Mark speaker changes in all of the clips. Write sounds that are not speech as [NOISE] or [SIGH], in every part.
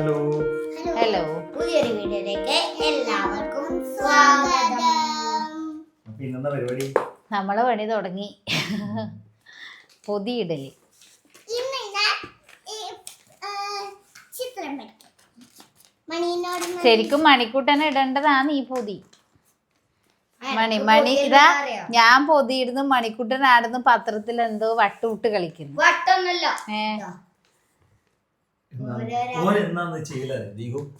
Speaker 1: Hello
Speaker 2: hello
Speaker 3: പുതിയൊരു വീഡിയോയിലേക്ക് എല്ലാവർക്കും സ്വാഗതം.
Speaker 1: അപ്പൊ ഇന്നെന്താ പരിപാടി?
Speaker 2: നമ്മളെ പണി തുടങ്ങി.
Speaker 3: മണീനോട് ഞാൻ-
Speaker 2: ശരിക്കും മണിക്കൂട്ടനെ ഇടേണ്ടതാണ് ഈ പൊതി. മണി മണി ഇതാ ഞാൻ പൊതിയിടുന്നു മണിക്കുട്ടൻ ആടുന്നു പത്രത്തിൽ എന്തോ വട്ടുവിട്ട് കളിക്കുന്നു.
Speaker 3: വട്ടൊന്നല്ലോ.
Speaker 2: ഏ.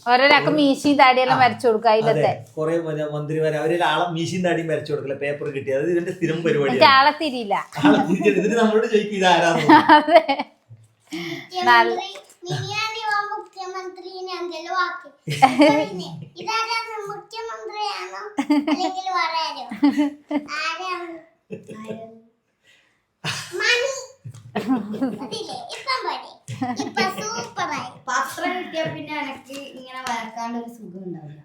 Speaker 2: ഓരോരാൾക്ക് മീശയും താടിയെല്ലാം വരച്ചു കൊടുക്കുക
Speaker 1: അതെ.
Speaker 2: അതിലത്തെ
Speaker 1: കൊറേ മന്ത്രിമാര് അവർ ആളെ മീശയും താടിയും വരച്ചു കൊടുക്കില്ല. പേപ്പർ കിട്ടി. അത് ഇതിന്റെ സ്ഥിരം പരിപാടി
Speaker 2: ആളെ തിരിയില്ല.
Speaker 1: ഇതിന് നമ്മളോട് ചോദിക്കും ഇത് [LAUGHS]
Speaker 3: മുഖ്യമന്ത്രിയാണോ?
Speaker 4: പത്രം കിട്ടിയ പിന്നെ എനിക്ക് ഇങ്ങനെ വരക്കാണ്ട് ഒരു സുഖം ഉണ്ടാവില്ല.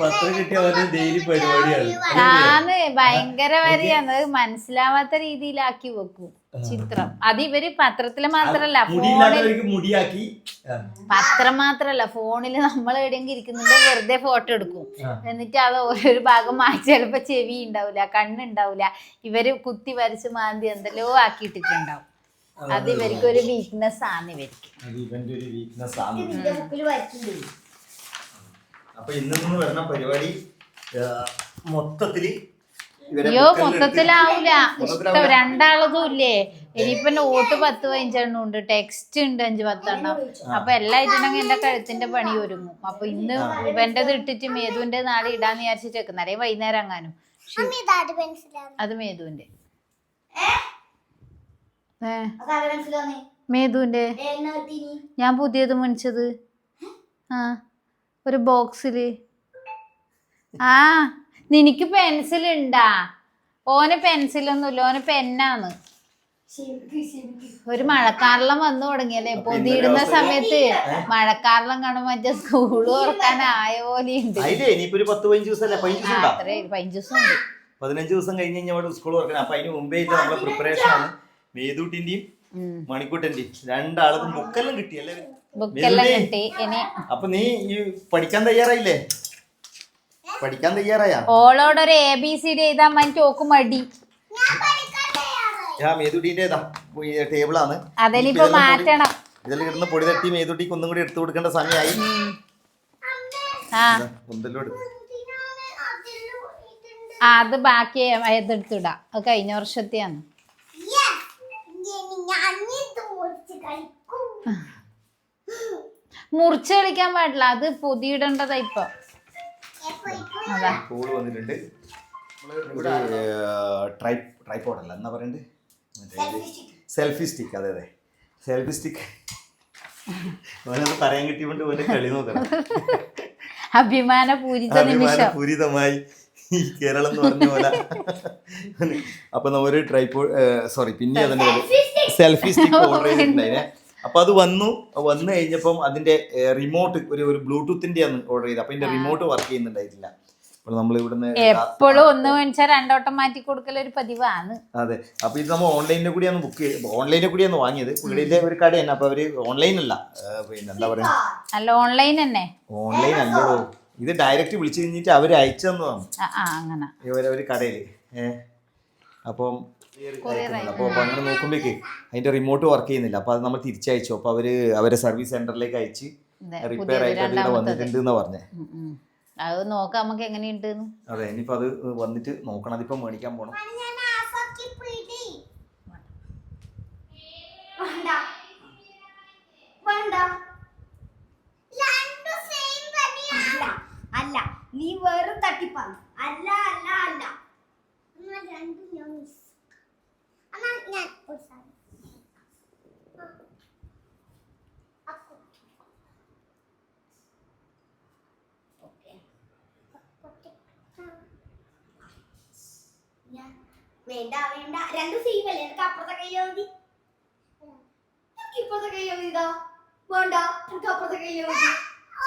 Speaker 1: പത്രം കിട്ടിയ അവരുടെ ഡെയിലി പരിപാടിയാണ്.
Speaker 2: ആന്ന് ഭയങ്കര വരെയാണ്. അത് മനസ്സിലാവാത്ത രീതിയിലാക്കി വെക്കും ചിത്രം. അത് ഇവർ പത്രത്തിൽ മാത്രല്ല ഫോണിൽ
Speaker 1: മുടിയാക്കി.
Speaker 2: പത്രം മാത്രല്ല ഫോണിൽ നമ്മൾ എവിടെയെങ്കിലും ഇരിക്കുന്നുണ്ട് വെറുതെ ഫോട്ടോ എടുക്കും. എന്നിട്ട് അത് ഓരോരു ഭാഗം മാറ്റി ചിലപ്പോ ചെവി ഉണ്ടാവില്ല കണ്ണുണ്ടാവില്ല ഇവർ കുത്തി വരച്ച് മാന്തി എന്തെല്ലോ ആക്കിയിട്ടിട്ടുണ്ടാവും. അത് ഇവർക്ക് ഒരു വീക്ക്നെസ് ആണ് ഇവർക്ക്.
Speaker 1: അത് ഇവന്റെ ഒരു വീക്ക്നെസ് ആണ്.
Speaker 4: ബുക്കിൽ
Speaker 1: അപ്പൊ ഇന്ന് നിന്ന് വരുന്ന പരിപാടി ആ, മൊത്തത്തിൽ ഇവരെ
Speaker 2: അയ്യോ
Speaker 1: ബുക്കെല്ലാം
Speaker 2: മൊത്തത്തിലാവൂല. ഇഷ്ടം. രണ്ടാളതും ഇല്ലേ ഇനിയിപ്പൊ നോട്ട് പത്ത് പതിനഞ്ചെണ്ണം ഉണ്ട് ടെക്സ്റ്റ് ഉണ്ട് അഞ്ച് പത്തെണ്ണം. അപ്പൊ എല്ലാം ഇട്ടുണ്ടെങ്കിൽ എന്റെ കഴുത്തിന്റെ പണി ഒരുങ്ങും. അപ്പൊ ഇന്ന് ഇവന്റേത് ഇട്ടിട്ട് മേതുവിന്റെ നാളെ ഇടാന്ന് വിചാരിച്ചിട്ട് വെക്കുന്ന അല്ലെങ്കിൽ വൈകുന്നേരം അങ്ങാനും
Speaker 3: പെൻസിലാണ്?
Speaker 2: അത് മേതുവിന്റെ. ഏ?
Speaker 4: കിട്ടീനി
Speaker 2: ഞാൻ പുതിയത് മേടിച്ചത്. ആ ഒരു ബോക്സിൽ ആ നിനക്ക് പെൻസിൽ ഉണ്ടാ. ഓന് പെൻസിലൊന്നുമില്ല ഓന് പെന്നാന്ന് ഒരു മഴക്കാലം വന്നു തുടങ്ങിയല്ലേ? പൊതിയിടുന്ന സമയത്ത് മഴക്കാലം കാണുമ്പോ മറ്റേ സ്കൂൾ തുറക്കാനായ പോലെ ഉണ്ട്. അത്രേ പതിനഞ്ച് ദിവസം ഉണ്ട്.
Speaker 1: പതിനഞ്ച് ദിവസം കഴിഞ്ഞ് കഴിഞ്ഞാൽ അവിടെ സ്കൂൾ തുറക്കണം. അപ്പൊ അതിന് മുമ്പേ നമ്മളെ പ്രിപ്പറേഷൻ ആണ്. മേതൂട്ടിന്റെയും. മണിക്കൂട്ടന്റെയും രണ്ടാളതും ബുക്കെല്ലാം കിട്ടിയല്ലേ
Speaker 2: ബുക്കെല്ലാം കിട്ടി ഇനി.
Speaker 1: അപ്പൊ നീ ഈ പഠിക്കാൻ തയ്യാറായില്ലേ? പഠിക്കാൻ തയ്യാറായാ?
Speaker 2: ഓളോടൊരു എ ബി സി ഡി എഴുതാൻ വേണ്ടി ഓക്ക് മടി.
Speaker 3: ഞാൻ പഠിക്കാൻ തയ്യാറായി.
Speaker 1: ഞാൻ മേതൂട്ടിന്റെ ടേബിളാണ്
Speaker 2: മാറ്റണം.
Speaker 1: ഇതിൽ കിടന്ന് പൊടി തട്ടി മേതൂട്ടിക്ക് ഒന്നും കൂടി എടുത്തു കൊടുക്കേണ്ട സമയമായി.
Speaker 2: അത് ബാക്കി എടുത്തിടാം അത് കഴിഞ്ഞ വർഷത്തെയാണ്
Speaker 3: Yes! ഇനി ഞാൻ ഇത് ഓടിച്ച് കളിക്കും
Speaker 2: മുറിച്ച് കളിക്കാൻ പാടില്ല. അത് പൊതിയിടേണ്ടതാ ഇപ്പൊ. അതാ.
Speaker 1: കോൾ വന്നിട്ടുണ്ട്. ട്രൈ ട്രൈപോഡ് അല്ല. എന്നാ പറയണ്ട്? സെൽഫി സ്റ്റിക്ക് അതെ അതെ. സെൽഫി സ്റ്റിക്ക് ഓനത് പറയാൻ കിട്ടിയോണ്ട് ഓന്റെ കളി നോക്കണം.
Speaker 2: അഭിമാന പൂരിത നിമിഷം.
Speaker 1: പൂരിതമായി ഈ കേരളം എന്ന് പറഞ്ഞ പോലെ. അപ്പൊ നമ്മൊരു ട്രൈപ്പോ സോറി പിന്നെ അതിന്റെ സെൽഫി സ്റ്റിക്ക് ഓർഡർ ചെയ്തിട്ടുണ്ടായിരുന്നെ അപ്പൊ അത് വന്നു. വന്നു കഴിഞ്ഞപ്പം അതിന്റെ റിമോട്ട് ഒരു ഒരു ബ്ലൂടൂത്തിന്റെ ആണ് ഓർഡർ ചെയ്തത്. അപ്പൊ ഇതിന്റെ റിമോട്ട് വർക്ക് ചെയ്യുന്നുണ്ടായിട്ടില്ല. അപ്പോൾ നമ്മൾ ഇവിടുന്ന്
Speaker 2: എപ്പോഴും ഒന്ന് മേടിച്ചാൽ രണ്ടോട്ടം മാറ്റി കൊടുക്കൽ ഒരു പതിവാണ്.
Speaker 1: അതെ. അപ്പൊ ഇത് നമ്മൾ ഓൺലൈനിൽ കൂടിയാണ് ബുക്ക് ഓൺലൈനിൽ കൂടിയാണ് വാങ്ങിയത്. പുള്ളിയിലെ ഒരു കടയാണ് അപ്പൊ അവർ ഓൺലൈൻ അല്ല പിന്നെ എന്താ പറയാ?
Speaker 2: അല്ല ഓൺലൈൻ തന്നെ.
Speaker 1: ഓൺലൈൻ അല്ലടോ ഇത് ഡയറക്റ്റ് വിളിച്ചു കഴിഞ്ഞിട്ട് അവർ അയച്ചു തന്നതാണ് ഇവരെ ഒരു കടയിൽ. ഏഹ് അപ്പം അപ്പോൾ അപ്പോൾ അങ്ങനെ നോക്കുമ്പോഴേക്ക് അതിന്റെ റിമോട്ട് വർക്ക് ചെയ്യുന്നില്ല. അപ്പോൾ അത് നമ്മൾ തിരിച്ചയച്ചു. അപ്പോൾ അവർ അവരെ സർവീസ് സെന്ററിലേക്ക് അയച്ച് റിപ്പയർ ആയിട്ട് വന്നിട്ടുണ്ട് എന്ന് പറഞ്ഞേ.
Speaker 2: അത് നോക്കാം നമുക്ക് എങ്ങനെയുണ്ട്
Speaker 1: അതെ ഇനിയിപ്പോൾ അത് വന്നിട്ട് നോക്കണം. അതിപ്പോൾ മേടിക്കാൻ പോകണം
Speaker 3: ഞാൻ ആസാക്കി പിടി
Speaker 4: വേണ്ട വേണ്ട
Speaker 3: രണ്ടും സെയിം പണിയാണ്
Speaker 4: അല്ല നീ വെറും തട്ടിപ്പാണ് അല്ല അല്ല അല്ല
Speaker 3: എന്നാ രണ്ടും ഞാൻ മിസ് എന്നാ ഞാൻ ഒരു സാധനം അക്കു. ഓക്കേ.
Speaker 4: ഞാൻ വേണ്ട വേണ്ട. രണ്ടും സെയിം അല്ലേ? എനിക്ക് അപ്പുറത്തെ കയ്യോ മതി എനിക്ക് ഇപ്പുറത്തെ കയ്യോ മതി ഇതാ. വേണ്ട എനിക്ക് അപ്പുറത്തെ കയ്യോ മതി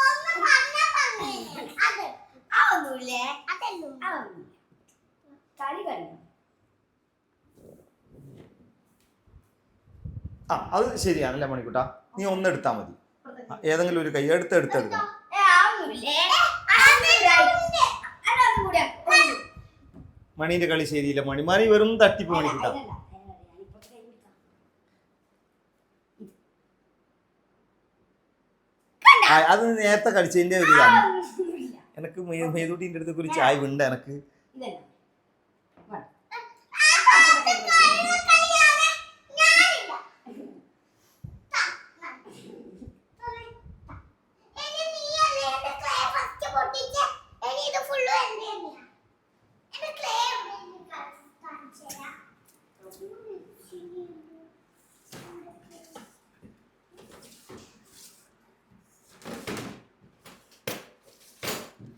Speaker 3: ഒന്ന് പറഞ്ഞാ പറഞ്ഞേ. അത്
Speaker 4: അതൊന്നുമില്ലേ? കളി കളിക്കണം
Speaker 1: ആ അത് ശരിയാണല്ലേ മണിക്കൂട്ടാ? നീ ഒന്ന് എടുത്താൽ മതി. ഏതെങ്കിലും ഒരു കൈ എടുത്ത് എടുത്ത് എടുക്കണം
Speaker 4: ഏ, ആവുന്നില്ലേ? അതൊന്നും അതൊന്നും കൂടെ.
Speaker 1: മണീന്റെ കളി ശരിയില്ല. മണി മണി വെറും തട്ടിപ്പ് മണി
Speaker 4: അതല്ല, അതല്ല, ഞാനിപ്പോ കൈ പിടിക്കാം.
Speaker 1: അത് നേരത്തെ കളിച്ചതിന്റെ ഒരു ഇതാണ്. എനിക്ക് മേതൂട്ടിന്റെ അടുത്ത് ഒരു ചായ ഉണ്ട് എനക്ക്.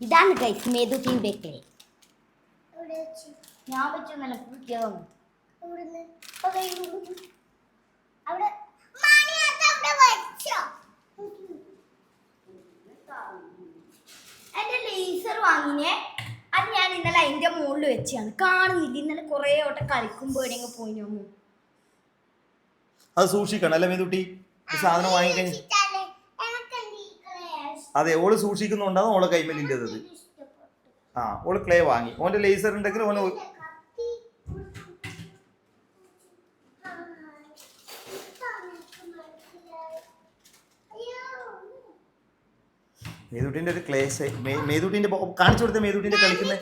Speaker 4: ഇതാണ് ഗൈസ് മേതുട്ടീൻ ബേക്കറി ഞാൻ വെച്ച
Speaker 3: അവിടെ മണി അത്
Speaker 4: ലേസർ വാങ്ങിനെ. ഞാൻ ഇന്നലെ അതിന്റെ മുകളിൽ വെച്ചാണ് കാണുന്നില്ല. ഇന്നലെ കുറെ വട്ടം കളിക്കുമ്പോ എവിടെയെങ്കിലും പോയി
Speaker 1: അത് സൂക്ഷിക്കണം അല്ലേ മേതുട്ടി? സാധനം വാങ്ങിക്കഴിഞ്ഞ്. അതെ ഓൾ സൂക്ഷിക്കുന്നുണ്ടാവും ഓളെ
Speaker 3: കൈമലിന്റെത്
Speaker 1: ആ ഓൾ ക്ലേ വാങ്ങി. ഓന്റെ ലേസർ ഉണ്ടെങ്കിൽ ഓന് മേതുട്ടിന്റെ ഒരു ക്ലേ മേതുട്ടിന്റെ കാണിച്ചു കൊടുത്ത മേതുട്ടിന്റെ കളിക്കുന്ന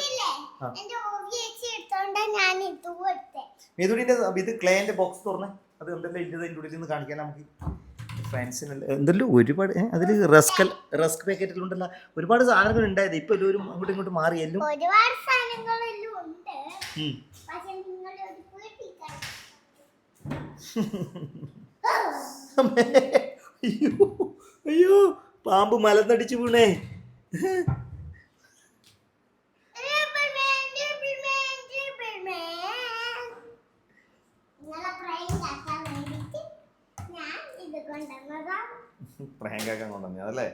Speaker 1: മേതൂട്ടിന്റെ ഇത് ക്ലേന്റെ ബോക്സ് തുറന്ന്. അത് എന്തെല്ലാം ഇല്ലത് അതിന്റെ ഉള്ളിൽ നിന്ന് കാണിക്കാൻ നമുക്ക്. ഫ്രണ്ട്സിന് എന്തെല്ലാം ഒരുപാട് അതിൽ റസ്ക് റസ്ക് പാക്കറ്റിലുണ്ടല്ലോ ഒരുപാട് സാധനങ്ങൾ ഉണ്ടായത് ഇപ്പൊ എല്ലാവരും അങ്ങോട്ടും ഇങ്ങോട്ടും മാറിയല്ലോ
Speaker 3: ഒരുപാട് സാധനങ്ങളെല്ലാം ഉണ്ട്. പക്ഷെ നിങ്ങൾ
Speaker 1: അയ്യോ അയ്യോ പാമ്പ് മലന്നടിച്ചു വീണേ. പ്രാങ്കാക്കാൻ കൊണ്ടുവന്നു അതല്ലേ?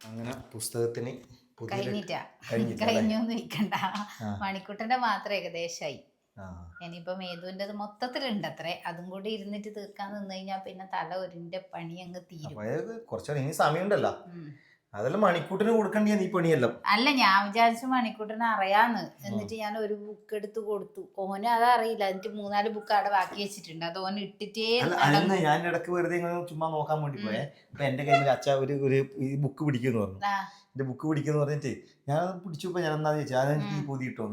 Speaker 1: അങ്ങനെ പുസ്തകത്തിന്
Speaker 2: കഴിഞ്ഞിട്ടാ? കഴിഞ്ഞൊന്നും ഇരിക്കണ്ട. മണിക്കുട്ടന്റെ മാത്രം ഏകദേശമായി
Speaker 1: ആ.
Speaker 2: ഇനിയിപ്പൊ മേതുവിന്റെത് മൊത്തത്തിലുണ്ട് അത്രേ. അതും കൂടി ഇരുന്നിട്ട് തീർക്കാൻ നിന്ന് കഴിഞ്ഞാൽ പിന്നെ തല ഒരിന്റെ പണി അങ്ങ് തീരും.
Speaker 1: കുറച്ചു സമയമുണ്ടല്ലോ. അതെല്ലാം മണിക്കൂട്ടിന് കൊടുക്കണ്ടേ നീ പണിയെല്ലാം.
Speaker 2: അല്ല ഞാൻ വിചാരിച്ചു മണിക്കൂട്ടിന് അറിയാന്ന്. എന്നിട്ട് ഞാൻ ഒരു ബുക്ക് എടുത്ത് കൊടുത്തു. ഓന് അത് അറിയില്ല. എന്നിട്ട് മൂന്നാൽ ബുക്ക് അവിടെ ബാക്കി വെച്ചിട്ടുണ്ട്. അത് ഓന് ഇട്ടിട്ടേ
Speaker 1: അല്ല ഞാൻ ഇടയ്ക്ക് വെറുതെ ചുമ്മാ നോക്കാൻ വേണ്ടി പോയേ. അപ്പൊ എന്റെ കയ്യിൽ അച്ഛ ഒരു ഒരു ഈ ബുക്ക് പിടിക്കുന്നു പറഞ്ഞു. എന്റെ ബുക്ക് പിടിക്കുമെന്ന് പറഞ്ഞിട്ട് ഞാൻ അത് പിടിച്ചപ്പോ ഞാൻ എന്നാന്ന് ചോദിച്ചാൽ അത് എനിക്ക് പൊതിയിട്ടോ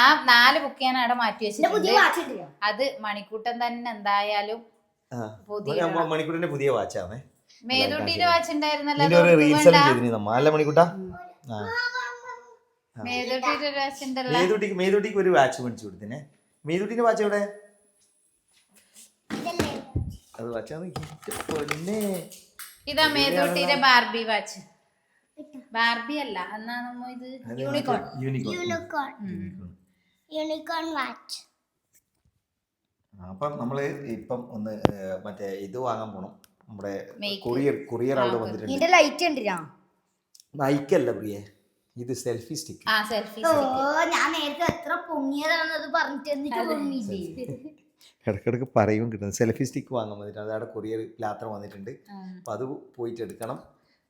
Speaker 2: ആ നാല് ബുക്ക് ഞാൻ അവിടെ മാറ്റി വെച്ചിട്ടുണ്ട്.
Speaker 4: വാച്ച്
Speaker 2: അത് മണിക്കൂട്ടൻ തന്നെ എന്തായാലും പുതിയ
Speaker 1: മണിക്കൂട്ടിന്റെ പുതിയ വാച്ചാണേ
Speaker 2: മേതുട്ടിന്റെ വാച്ച് ഉണ്ടായിരുന്നല്ലോ
Speaker 1: ഇതിന്റെ ഒരു
Speaker 2: അത്
Speaker 1: റീൽസ്
Speaker 2: വേണ്ട.
Speaker 1: എല്ലാം ചെയ്തിന് നമ്മ അല്ല മണിക്കൂട്ട?
Speaker 2: മേതുട്ടിന്റെ ഒരു വാച്ച് ഉണ്ടല്ലോ.
Speaker 1: മേതുട്ടിക്ക് മേതുട്ടിക്ക് ഒരു വാച്ച് മേടിച്ചു കൊടുത്തിനെ. മേതുട്ടിന്റെ വാച്ച് എവിടെ?
Speaker 3: ഇതല്ലേ?
Speaker 1: അത് പൊന്നെ.
Speaker 2: ഇതാ മേതുട്ടിന്റെ ബാർബി വാച്ച്. ബാർബി അല്ല എന്നാ നമ്മ ഇത് യൂണിക്കോൺ.
Speaker 1: യൂണിക്കോൺ.
Speaker 3: യൂണിക്കോൺ. വാച്ച്.
Speaker 1: അപ്പം നമ്മൾ ഇപ്പം ഒന്ന് മറ്റേ ഇത് വാങ്ങാൻ പോണം. നമ്മുടെ കൊറിയർ കൊറിയർ അവിടെ വന്നിട്ടുണ്ട്.
Speaker 4: ലൈറ്റ് കണ്ടിരാ
Speaker 1: നയിക്കല്ല പ്രിയെ. ഇത് സെൽഫി സ്റ്റിക്ക്
Speaker 2: ആ സെൽഫി
Speaker 4: ഓ ഞാൻ നേരത്തെ എത്ര പൊങ്ങിയതാണെന്നത് പറഞ്ഞിട്ട് [LAUGHS]
Speaker 1: ഇടക്കിടക്ക് പറയും കിട്ടുന്നത്. സെൽഫി സ്റ്റിക്ക് വാങ്ങാൻ വന്നിട്ടുണ്ട്. അതവിടെ കൊറിയർ യാത്ര വന്നിട്ടുണ്ട്. അപ്പം അത് പോയിട്ട് എടുക്കണം.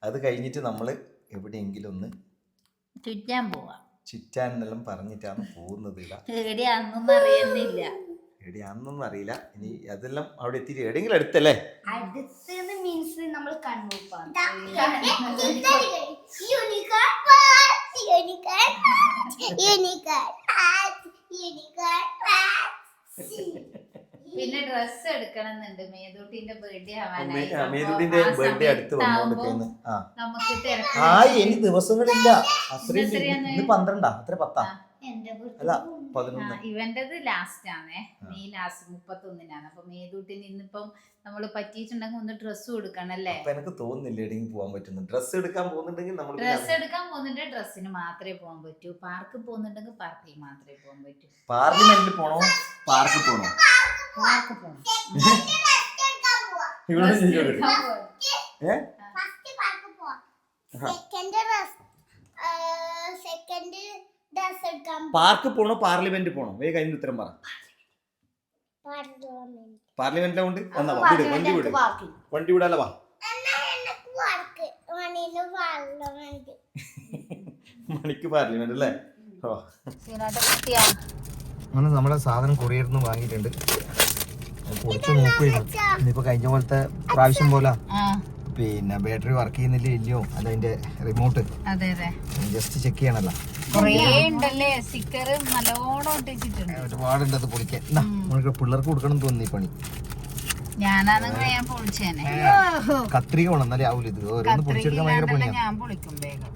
Speaker 1: അത് കഴിഞ്ഞിട്ട് നമ്മൾ എവിടെയെങ്കിലും ഒന്ന്
Speaker 2: ചുറ്റാൻ പോവാം.
Speaker 1: ചുറ്റാൻ എന്നെല്ലാം പറഞ്ഞിട്ടാണ് പോകുന്നത് ഇടാ
Speaker 2: എവിടെയാണെന്നൊന്നും
Speaker 1: എവിടെയാണെന്നൊന്നും അറിയില്ല. ഇനി അതെല്ലാം അവിടെ എത്തിയിട്ട് എവിടെയെങ്കിലും അടുത്തല്ലേ?
Speaker 4: മീൻസ് നമ്മൾ. [LAUGHS]
Speaker 2: പിന്നെ ഡ്രസ് എടുക്കണമെന്നുണ്ട്. മേതൂട്ടിന്റെ ബർത്ത്ഡേ
Speaker 1: ആവാനായി. ആ, മേതുട്ടിന്റെ ബർത്ത്ഡേ അടുത്ത് വന്നുകൊണ്ടിരിക്കുന്നു ആ.
Speaker 2: നമുക്ക് തിരക്ക്
Speaker 1: ആ ഇനി ദിവസങ്ങളില്ല. അത്രയും പന്ത്രണ്ടാ? അത്ര പത്താ? അല്ല പതിനൊന്ന്.
Speaker 2: ഇവന്റത് ലാസ്റ്റ് ആണേ. മെയ് ലാസ്റ്റ് മുപ്പത്തൊന്നിനാണ്. അപ്പൊ മേതൂട്ടിന് ഇന്നിപ്പം നമ്മൾ പറ്റിയിട്ടുണ്ടെങ്കിൽ ഒന്ന് ഡ്രസ്സ് കൊടുക്കണല്ലേ
Speaker 1: അപ്പൊ എനിക്ക് തോന്നുന്നില്ല എവിടെയെങ്കിലും പോകാൻ പറ്റുന്നു ഡ്രസ്സ് എടുക്കാൻ പോകുന്നുണ്ടെങ്കിൽ നമ്മൾ
Speaker 2: ഡ്രസ്സ് എടുക്കാൻ പോകുന്നുണ്ടെങ്കിൽ ഡ്രസ്സിന് മാത്രമേ പോകാൻ പറ്റൂ. പാർക്കിൽ പോകുന്നുണ്ടെങ്കിൽ പാർക്കിൽ മാത്രമേ പോകാൻ പറ്റൂ.
Speaker 1: പാർലമെന്റിൽ പോണോ? പാർക്കിൽ പോണോ?
Speaker 2: പാർക്കിൽ പോണോ.
Speaker 3: സെക്കൻഡ് സെക്കൻഡ് പോവാ.
Speaker 1: പാർക്ക് പോണോ? പാർലമെന്റ് പോണോ? വേഗം അതിന്റെ ഉത്തരം പറ.
Speaker 3: പാർലമെന്റ്.
Speaker 1: പാർലമെന്റിലെ കൊണ്ട് എന്നാ വാ, വിട് വണ്ടി വിട്. വണ്ടി വിടാല വാ. [LAUGHS] മണിക്ക് പാർലമെന്റ് അല്ലേ? ഓ അങ്ങനെ നമ്മളെ സാധനം കൊറിയറിൽ നിന്ന് വാങ്ങിയിട്ടുണ്ട് പൊളിച്ച് ഇനിയിപ്പോ കഴിഞ്ഞ പോലത്തെ പ്രാവശ്യം പോലെ.
Speaker 2: ആ.
Speaker 1: പിന്നെ ബാറ്ററി വർക്ക് ചെയ്യുന്നില്ല ഇല്ലയോ? അല്ല അതിന്റെ റിമോട്ട്
Speaker 2: അതെ അതെ.
Speaker 1: ജസ്റ്റ് ചെക്ക് ചെയ്യണല്ലോ.
Speaker 2: കൊറേ ഉണ്ടല്ലേ? സ്റ്റിക്കർ നല്ലോണം ഒട്ടിച്ചിട്ടുണ്ട്
Speaker 1: ഒരുപാടുണ്ട് അത് പൊളിക്കാൻ. പിള്ളേർക്ക് കൊടുക്കണം തോന്നി പണി.
Speaker 2: ഞാനാണെങ്കിൽ ഞാൻ പൊളിച്ചേനെ.
Speaker 1: കത്രിക വേണം എന്നാലേ ആവൂല ഇത്? ഓരോന്ന് പൊളിച്ചെടുക്കാൻ ഭയങ്കര
Speaker 2: കത്രികയില്ലാണ്ടല്ല
Speaker 1: പണിയാണ്
Speaker 2: ഞാൻ പൊളിക്കും വേഗം.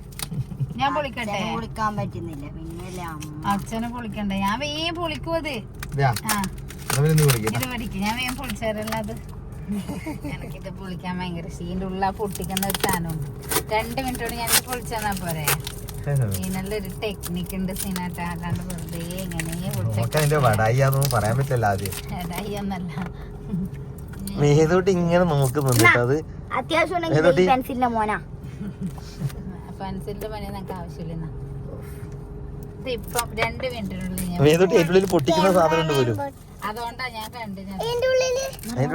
Speaker 2: ഞാൻ പൊളിക്കട്ടെ?
Speaker 4: കൊടുക്കാൻ പറ്റുന്നില്ല. പിന്നെ
Speaker 2: അച്ഛനെ പൊളിക്കണ്ടേ. ഞാൻ വേഗം പൊളിക്കും അത്.
Speaker 1: ഇതാ,
Speaker 2: പഠിക്കും. ഞാൻ വേഗം പൊളിച്ചേരല്ല അത്. എനിക്കിത് പൊളിക്കാൻ ഭയങ്കര ഷീന്റെ ഉള്ള പൊട്ടിക്കുന്ന ഒരു സാധനമുണ്ട്. രണ്ട് മിനിറ്റോട് ഞാൻ പൊളിച്ചാന്നാ പോരെ. ഇതിനുള്ളൊരു ടെക്നിക്ക് ഉണ്ട് സീനാട്ട. അല്ലാണ്ട് വെറുതെ എങ്ങനെ
Speaker 1: വടായിയാന്നൊന്നും പറയാൻ പറ്റില്ല ആദ്യം. മേതോട്ട് ഇങ്ങനെ നോക്കുന്നുണ്ട് അത്
Speaker 4: അത്യാവശ്യം? പെൻസിലിന്റെ മോനാ.
Speaker 2: പെൻസിലിന്റെ പണി നമുക്ക്
Speaker 1: അതിന്റെ ഉള്ളിൽ പൊട്ടിക്കുന്ന സാധനം ഉണ്ട് പോലും.
Speaker 2: അതുകൊണ്ടാ ഞാൻ കണ്ടു ഞാൻ
Speaker 3: എന്റെ ഉള്ളിൽ?
Speaker 1: അതിന്റെ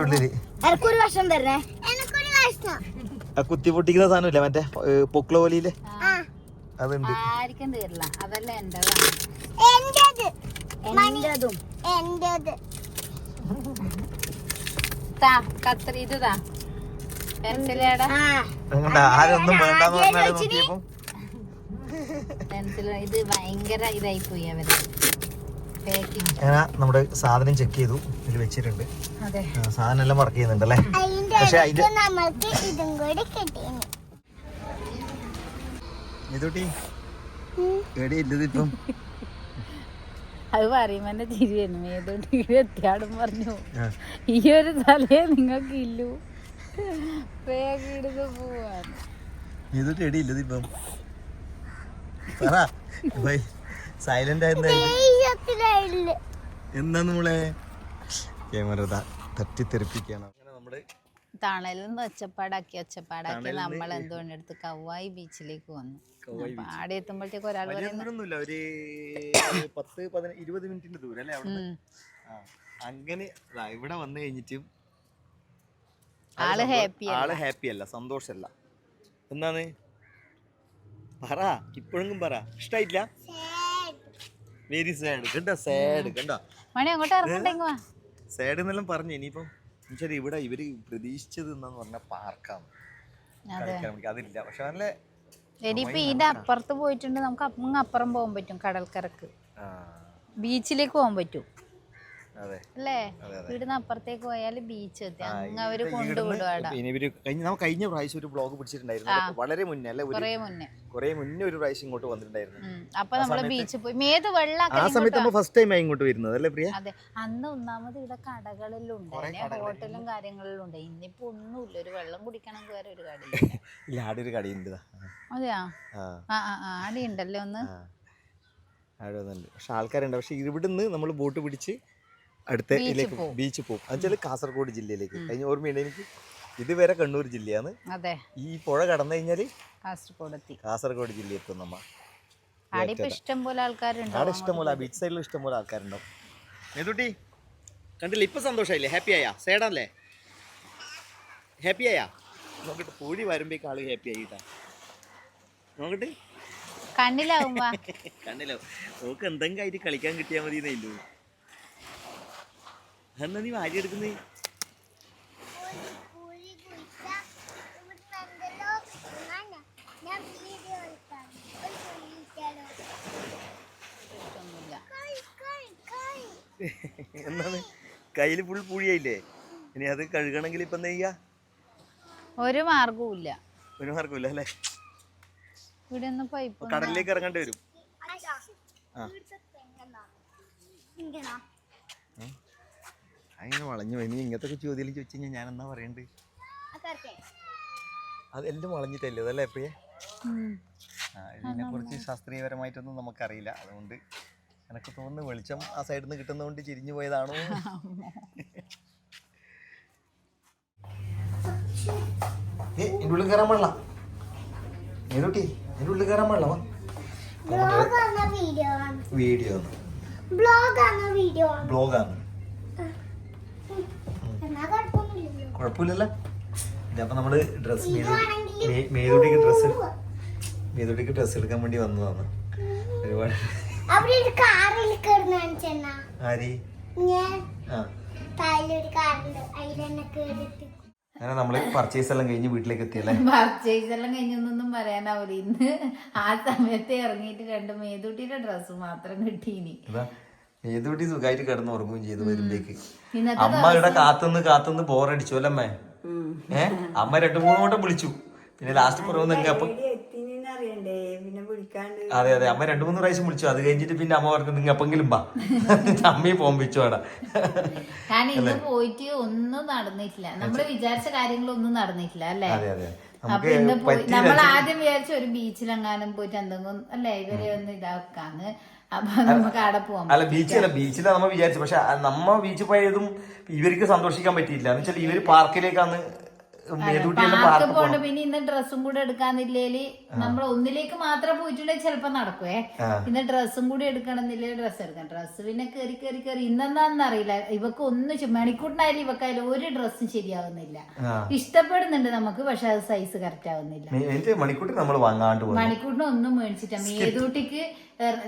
Speaker 1: കുത്തി പൊട്ടിക്കുന്ന സാധനം ഇല്ല മറ്റേ പൊക്കള പോലിയില്ലേ? അതുണ്ട്.
Speaker 2: ആർക്കും തീരില്ല. അതല്ല എന്റേതാണ്
Speaker 3: എന്റേത്.
Speaker 4: എന്റേതും.
Speaker 3: എന്റേത്.
Speaker 2: താ കത്രി ഇത് താ. പെൻസിലേടാ.
Speaker 4: ആ.
Speaker 1: അങ്ങനെ ആരൊന്നും വേണ്ടെന്ന് പറഞ്ഞാലും നോക്കിയപ്പോ.
Speaker 2: പെൻസിൽ ഇത് ഭയങ്കര ഇതായി പോയി അവർ
Speaker 1: അങ്ങനെ നമ്മുടെ സാധനം ചെക്ക് ചെയ്തു. ഇതിൽ വെച്ചിട്ടുണ്ട്. സാധനം എല്ലാം വർക്ക് പക്ഷെ
Speaker 3: ഇതും കൂടി
Speaker 1: നമ്മൾക്ക് ഇതും
Speaker 2: അത് പറയുമ്പോ എന്റെ വരുന്നു ഏതോണ്ട് എത്തിയാടും പറഞ്ഞു. ഈ ഒരു തലയെ നിങ്ങൾക്ക് ഇല്ലു. വേഗം
Speaker 1: പറ. സൈലന്റ് ആയിരുന്നായിരുന്നു
Speaker 3: ദേഷ്യത്തിലായില്ല
Speaker 1: എന്താ നമ്മളെ ക്യാമറ തട്ടിത്തെറിപ്പിക്കുകയാണ്. അങ്ങനെ നമ്മുടെ
Speaker 2: തണലിൽ നിന്ന് ഒച്ചപ്പാടാക്കി ഒച്ചപ്പാടാക്കി നമ്മൾ എന്തുകൊണ്ടെടുത്ത് കവായി ബീച്ചിലേക്ക് വന്നു. ആടെ എത്തുമ്പോഴത്തേക്ക് ഒരാൾ
Speaker 1: വലിയ ഒരു പത്ത് ഇരുപത് മിനിറ്റിന്റെ ദൂരം അല്ലേ. അങ്ങനെ ഇവിടെ വന്നു കഴിഞ്ഞിട്ടും
Speaker 2: ആൾ ഹാപ്പി
Speaker 1: ആൾ ഹാപ്പി അല്ല സന്തോഷല്ല എന്താണ്? പറ ഇപ്പോഴെങ്കിലും പറ. ഇഷ്ടായിട്ടില്ല? വെരി സാഡ് കണ്ടോ? സാഡ് കണ്ടോ?
Speaker 2: മണി അങ്ങോട്ട് ഇറങ്ങണ്ടെങ്കിൽ
Speaker 1: സാഡ് എന്നെല്ലാം പറഞ്ഞു ഇനിയിപ്പം എന്നുവെച്ചാൽ ഇവിടെ ഇവർ പ്രതീക്ഷിച്ചത് എന്നു പറഞ്ഞ പാർക്കാണ്
Speaker 2: അതെ.
Speaker 1: കളിക്കാൻ വേണ്ടി. അതില്ല. പക്ഷെ നല്ല
Speaker 2: ഇനിയിപ്പോ ഇത് അപ്പുറത്ത് പോയിട്ടുണ്ട് നമുക്ക് അങ്ങ് അപ്പുറം പോകാൻ പറ്റും കടൽക്കരക്ക്. ബീച്ചിലേക്ക് പോകാൻ പറ്റും. അല്ലേ. ഇവിടുന്ന് അപ്പുറത്തേക്ക് പോയാൽ ബീച്ച് എത്തി. അങ്ങ് അവർ
Speaker 1: ഇവിടെ
Speaker 2: കൊണ്ടുവിടും
Speaker 1: ഇവിടുന്ന്
Speaker 2: അവിടെ.
Speaker 1: പിന്നെ ഇവർ കഴിഞ്ഞ പ്രാവശ്യം ഒരു ബ്ലോഗ് പിടിച്ചിട്ടുണ്ടായിരുന്നു. വളരെ മുന്നേ അല്ലെ?
Speaker 2: കൊറേ മുന്നേ.
Speaker 1: കുറെ മുന്നേ ഒരു പ്രാവശ്യം ഇങ്ങോട്ട് വന്നിട്ടുണ്ടായിരുന്നു.
Speaker 2: അപ്പൊ നമ്മൾ ബീച്ചിൽ പോയി. മേത് വെള്ളം
Speaker 1: ആ സമയത്ത് നമ്മൾ ഫസ്റ്റ് ടൈം ഇങ്ങോട്ട് വരുന്നത് അല്ലേ പ്രിയ?
Speaker 2: അതെ. അന്ന് ഒന്നാമത് ഇവിടെ കടകളിലുണ്ട്. ഹോട്ടലും കാര്യങ്ങളിലും ഉണ്ട് ഇന്നിപ്പോ ഒന്നുമില്ല. ഒരു വെള്ളം കുടിക്കണം വേറെ ഒരു കടയില്ല. [LAUGHS]
Speaker 1: ഇല്ല ആടെ ഒരു കടയുണ്ട്
Speaker 2: അതെയാ?
Speaker 1: ആ.
Speaker 2: ആ ആടെ ഉണ്ടല്ലേ ഒന്ന്?
Speaker 1: ആടെ ഒന്നുണ്ട് പക്ഷെ ആൾക്കാരുണ്ട്. പക്ഷെ ഇവിടുന്ന് നമ്മൾ ബോട്ട് പിടിച്ച് അടുത്ത ഇതിലേക്ക് ബീച്ച് പോകും എന്നുവെച്ചാൽ കാസർഗോഡ് ജില്ലയിലേക്ക്. കഴിഞ്ഞ ഓർമ്മയുണ്ട് എനിക്ക്? ഇതുവരെ കണ്ണൂർ ജില്ലയാണ്.
Speaker 2: അതെ.
Speaker 1: ഈ പുഴ കടന്നു കഴിഞ്ഞാൽ
Speaker 2: കാസർഗോഡ് എത്തി
Speaker 1: കാസർഗോഡ് ജില്ല എത്തും നമ്മ.
Speaker 2: ആടെ ഇപ്പൊ ഇഷ്ടം പോലെ ആൾക്കാരുണ്ട്?
Speaker 1: ആടെ ഇഷ്ടംപോലെ ബീച്ച് സൈഡിൽ ഇഷ്ടംപോലെ ആൾക്കാരുണ്ടാവും. മേതുട്ടി കണ്ടില്ല? ഇപ്പൊ സന്തോഷമായില്ലേ ഹാപ്പി ആയാ? സേഡല്ലേ ഹാപ്പി ആയാ? നോക്കട്ടെ പൂഴി വരുമ്പോഴേക്ക് ആൾ ഹാപ്പി ആയിട്ടാ. നോക്കട്ടെ.
Speaker 2: കണ്ണിലാവുമ്പോ. [LAUGHS]
Speaker 1: കണ്ടില്ലോ നോക്ക് എന്തെങ്കിലും ആയിട്ട് കളിക്കാൻ കിട്ടിയാൽ മതി എന്നല്ലോ എന്നാ നീ വാരി എടുക്കുന്നേ? എന്നാണ് കയ്യിൽ ഫുൾ പുഴിയായില്ലേ? ഇനി അത് കഴുകണമെങ്കിൽ ഇപ്പം എന്താ ചെയ്യാ
Speaker 2: ഒരു മാർഗവും ഇല്ല.
Speaker 1: ഒരു മാർഗമില്ല അല്ലേ?
Speaker 2: ഇവിടെ ഒന്ന് പൈപ്പ്
Speaker 1: അപ്പൊ കടലിലേക്ക് ഇറങ്ങേണ്ടി വരും. ആ.
Speaker 3: ഇങ്ങനാ.
Speaker 1: അങ്ങനെ വളഞ്ഞു പോയി. നീ ഇങ്ങനത്തെ ചോദ്യം ചോദിച്ചു കഴിഞ്ഞാൽ ഞാൻ എന്നാ പറയണ്ട് അതെല്ലാം വളഞ്ഞിട്ടല്ലേ അതല്ലേ എപ്പോഴേ ആ ഇതിനെ കുറിച്ച് ശാസ്ത്രീയപരമായിട്ടൊന്നും നമുക്കറിയില്ല. അതുകൊണ്ട് എനിക്ക് തോന്നുന്നു വെളിച്ചം ആ സൈഡിൽ നിന്ന് കിട്ടുന്നതുകൊണ്ട് ചിരിഞ്ഞു പോയതാണോ? [LAUGHS] ഏ എന്റെ ഉള്ളിൽ കയറാൻ പാടില്ല. ഏതോട്ടി എന്റെ ഉള്ളിൽ കയറാൻ പാടില്ല
Speaker 3: വീഡിയോ ആണ്
Speaker 1: വീഡിയോ
Speaker 3: ബ്ലോഗ് ആണ്. വീഡിയോ ആണ്
Speaker 1: ബ്ലോഗാണ് കുഴപ്പമില്ലല്ലോ. ഇതപ്പോൾ നമ്മൾ ഡ്രസ് മേതുടിക്ക് ഡ്രസ് മേതുടിക്ക് ഡ്രസ് എടുക്കാൻ വേണ്ടി വന്നതാണ്. ഒരുപാട് ആരി? അങ്ങനെ നമ്മൾ പർച്ചേസ് എല്ലാം കഴിഞ്ഞ് വീട്ടിലേക്ക് എത്തിയല്ലേ?
Speaker 2: പർച്ചേസ് എല്ലാം കഴിഞ്ഞൊന്നും പറയാനാവില്ല ഇന്ന് ആ സമയത്ത് ഇറങ്ങിയിട്ട് രണ്ട് മേതൂട്ടിയുടെ ഡ്രസ്സ് മാത്രം കിട്ടീനി.
Speaker 1: മേതുട്ടി സുഖമായിട്ട് കിടന്ന് ഉറങ്ങുകയും ചെയ്തു വരുമ്പേക്ക്. അമ്മ ഇവിടെ കാത്തുനിന്ന് കാത്തുനിന്ന് ബോറടിച്ചു അല്ലമ്മേ. ഏ? അമ്മ രണ്ടു മൂന്ന് വട്ടം വിളിച്ചു. പിന്നെ ലാസ്റ്റ് പറയുമ്പോൾ അപ്പൊ അതെ അതെ. അമ്മ രണ്ടു മൂന്ന് പ്രാവശ്യം വിളിച്ചു. അത് കഴിഞ്ഞിട്ട് പിന്നെ അമ്മ പറഞ്ഞു നിങ്ങൾ എപ്പെങ്കിലും ബാ അമ്മയെ പോകാൻ വെച്ചു അവിടെ.
Speaker 2: കാരണം ഇന്ന് പോയിട്ട് ഒന്നും നടന്നിട്ടില്ല. നമ്മൾ വിചാരിച്ച കാര്യങ്ങളൊന്നും നടന്നിട്ടില്ല അല്ലേ?
Speaker 1: അതെ അതെ.
Speaker 2: നമ്മൾ ആദ്യം വിചാരിച്ച ഒരു ബീച്ചിലെങ്ങാനും പോയിട്ട് എന്തെങ്കിലും അല്ലേ? ഇവരെ ഒന്ന് ഇതാക്കാന്ന്.
Speaker 1: അല്ല ബീച്ചിലല്ല ബീച്ചിലാണ് നമ്മ വിചാരിച്ചു. പക്ഷെ നമ്മ ബീച്ചിൽ പോയതും ഇവർക്ക് സന്തോഷിക്കാൻ പറ്റിയില്ല. എന്ന് വെച്ചാൽ ഇവർ പാർക്കിലേക്കാണ്
Speaker 2: പാർക്ക് പോണ്ട് പിന്നെ ഇന്ന് ഡ്രസ്സും കൂടെ എടുക്കാന്നില്ലേൽ നമ്മൾ ഒന്നിലേക്ക് മാത്രം പോയിട്ടുണ്ടെങ്കിൽ ചിലപ്പോ നടക്കുവേ. ഇന്ന് ഡ്രസ്സും കൂടി എടുക്കണമെന്നില്ലേ ഡ്രസ്സ് എടുക്കാം ഡ്രസ്സ് പിന്നെ കയറി കയറി കയറി ഇന്നെന്താന്നറിയില്ല ഇവക്ക് ഒന്നും മണിക്കൂട്ടിനായാലും ഇവക്കായാലും ഒരു ഡ്രസ്സും ശരിയാവുന്നില്ല. ഇഷ്ടപ്പെടുന്നുണ്ട് നമുക്ക് പക്ഷെ അത് സൈസ് കറക്റ്റ് ആവുന്നില്ല. മണിക്കൂട്ടിന് ഒന്നും മേടിച്ചിട്ടാ. മേതൂട്ടിക്ക്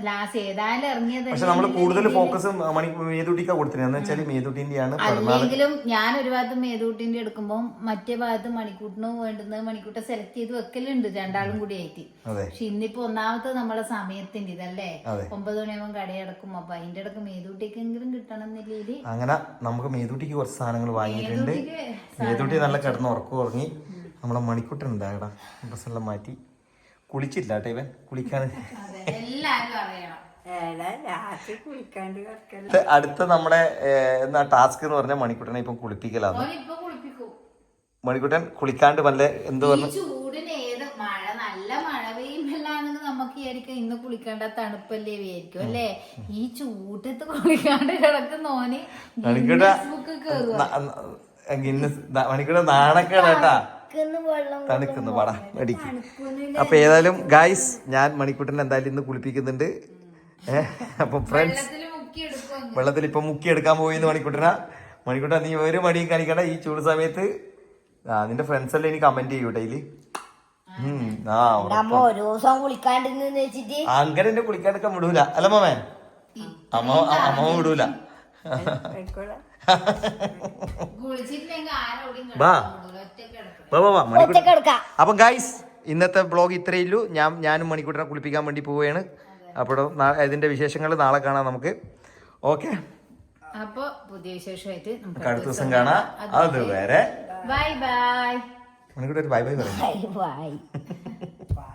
Speaker 2: ലാസ്റ്റ് ഏതായാലും ഇറങ്ങിയത്
Speaker 1: പക്ഷെ നമ്മൾ കൂടുതൽ ഫോക്കസ് മണി മേതൂട്ടിക്കാ കൊടുത്തിരുന്നത് എന്ന് വെച്ചാൽ മേതൂട്ടിന്റെയാണ് പിറന്നാൾ
Speaker 2: അല്ലെങ്കിലും ഞാൻ ഒരു ഭാഗത്ത് മേതുട്ടിന്റെ എടുക്കുമ്പോൾ മറ്റേ ഭാഗത്ത് മണിക്കൂട്ടിന് വേണ്ടുന്നത് മണിക്കൂട്ടെ സെലക്ട് ചെയ്ത് വെക്കലുണ്ട് രണ്ടാളും കൂടി ആയിട്ട്. പക്ഷെ ഇന്നിപ്പോ ഒന്നാമത്തെ നമ്മളെ സമയത്തിന്റെ ഇതല്ലേ?
Speaker 1: ഒമ്പത്
Speaker 2: ഒമ്പത് മണിയാകുമ്പോൾ കടയടക്കും അപ്പൊ അതിന്റെ ഇടയ്ക്ക് മേതുട്ടിക്കെങ്കിലും കിട്ടണം എന്നില്ല
Speaker 1: അങ്ങനെ നമുക്ക് മേതുട്ടിക്ക് കുറച്ച് സാധനങ്ങൾ വാങ്ങിയിട്ടുണ്ട്. മേതുട്ടി നല്ല കിടന്ന് ഉറക്കം ഉറങ്ങി. നമ്മളെ മണിക്കൂട്ടൻ ഉണ്ടാകടാ ഡ്രസ്സെല്ലാം മാറ്റി. കുളിച്ചില്ല കേട്ടോ ഇവൻ കുളിക്കാൻ അടുത്ത- നമ്മുടെ എന്നാ ടാസ്ക് എന്ന് പറഞ്ഞാൽ മണിക്കുട്ടനെ ഇപ്പം കുളിപ്പിക്കലാണ്
Speaker 2: ഓൻ ഇപ്പൊ കുളിപ്പിക്കും.
Speaker 1: മണിക്കുട്ടൻ കുളിക്കാണ്ട് വല്ല എന്ത് പറഞ്ഞു?
Speaker 2: നല്ല വിചാരിക്കാം ഇന്ന് കുളിക്കേണ്ട തണുപ്പല്ലേ വിചാരിക്കും അല്ലേ? ഈ ചൂട്ടത്ത് കുളിക്കാണ്ട് കിടക്കുന്ന ഓന്
Speaker 1: മണിക്കുട്ട
Speaker 2: ഗിന്നസ് ബുക്ക് കേറുക
Speaker 1: ഗിന്നസ് മണിക്കുട്ട നാണക്കേടാ തണുക്കുന്നു പടാ അടിക്ക്. അപ്പൊ ഏതായാലും ഗായ്സ് ഞാൻ മണിക്കുട്ടൻ എന്തായാലും ഇന്ന് കുളിപ്പിക്കുന്നുണ്ട്. ഏഹ് അപ്പൊ ഫ്രണ്ട്സ്
Speaker 2: വെള്ളത്തിൽ
Speaker 1: ഇപ്പൊ മുക്കി എടുക്കാൻ പോയിന്ന് മണിക്കുട്ടന. മണിക്കുട്ട നീ ഒരു മടിയും കാണിക്കണ്ട ഈ ചൂട് സമയത്ത്. ആ നിന്റെ ഫ്രണ്ട്സ് അല്ലേ ഇനി കമന്റ് ചെയ്യൂ ഡെയിലി ആ
Speaker 3: അമ്മ ഒരു ദിവസം കുളിക്കാണ്ടിരുന്ന് വെച്ചിട്ട്
Speaker 1: അങ്ങനെ എന്നെ കുളിക്കാണ്ടൊക്കെ വിടൂല. അല്ല മാമേ? അമ്മ അമ്മ വിടൂല. [LAUGHS]
Speaker 5: ആയിക്കോളെ
Speaker 1: അപ്പം ഗൈസ് ഇന്നത്തെ ബ്ലോഗ് ഇത്രയേ ഉള്ളൂ. ഞാൻ ഞാനും മണിക്കൂട്ടിനെ കുളിപ്പിക്കാൻ വേണ്ടി പോവുകയാണ്. അപ്പോൾ ഇതിന്റെ വിശേഷങ്ങൾ നാളെ കാണാം നമുക്ക്. ഓക്കെ
Speaker 2: അപ്പൊ പുതിയ വിശേഷമായിട്ട്
Speaker 1: നമുക്ക് അടുത്ത ദിവസം കാണാം. അതുവരെ
Speaker 2: ബൈ ബൈ.
Speaker 1: മണിക്കൂട്ടി ബൈ ബൈ പറയാം.
Speaker 3: ബൈ